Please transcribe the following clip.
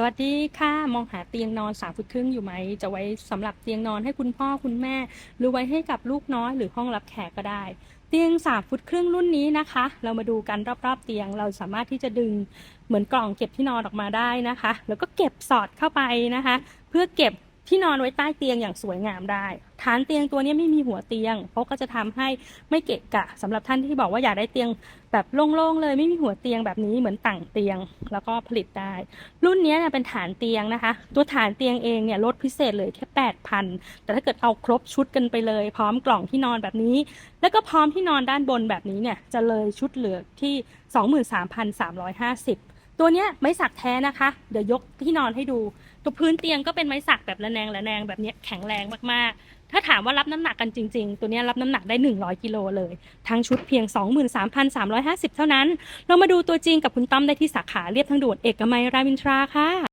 สวัสดีค่ะ มองหาเตียงนอนสามฟุตครึ่งอยู่ไหม จะไว้สำหรับเตียงนอนให้คุณพ่อคุณแม่ หรือไว้ให้กับลูกน้อยหรือห้องรับแขกก็ได้ เตียงสามฟุตครึ่งรุ่นนี้นะคะ เรามาดูกันรอบๆเตียงเราสามารถที่จะดึงเหมือนกล่องเก็บที่นอนออกมาได้นะคะ แล้วก็เก็บสอดเข้าไปนะคะ เพื่อเก็บ ที่นอนไว้ใต้เตียงอย่างสวยงามได้ ฐานเตียงตัวนี้ไม่มีหัวเตียงเพราะก็จะทำให้ไม่เกะกะสำหรับท่านที่บอกว่าอยากได้เตียงแบบโล่งๆเลยไม่มีหัวเตียงแบบนี้เหมือนต่างเตียงแล้วก็ผลิตได้ รุ่นนี้เนี่ยเป็นฐานเตียงนะคะ ตัวฐานเตียงเองเนี่ยลดพิเศษเลยแค่แปดพันแต่ถ้าเกิดเอาครบชุดกันไปเลย พร้อมกล่องที่นอนแบบนี้ แล้วก็พร้อมที่นอนด้านบนแบบนี้เนี่ยจะเลยชุดเหลือที่ 23,350 ตัวเนี้ยไม้สักแท้นะคะ เดี๋ยวยกที่นอนให้ดู ตัวพื้นเตียงก็เป็นไม้สักแบบระแนงระแนงแบบนี้แข็งแรงมากๆ ถ้าถามว่ารับน้ำหนักกันจริง ๆ ตัวนี้รับน้ำหนักได้ 100กิโลเลย ทั้งชุดเพียง 23,350 เท่านั้น เรามาดูตัวจริงกับคุณต้อมได้ที่สาขาเรียบทางด่วนเอกมัยรามอินทราค่ะ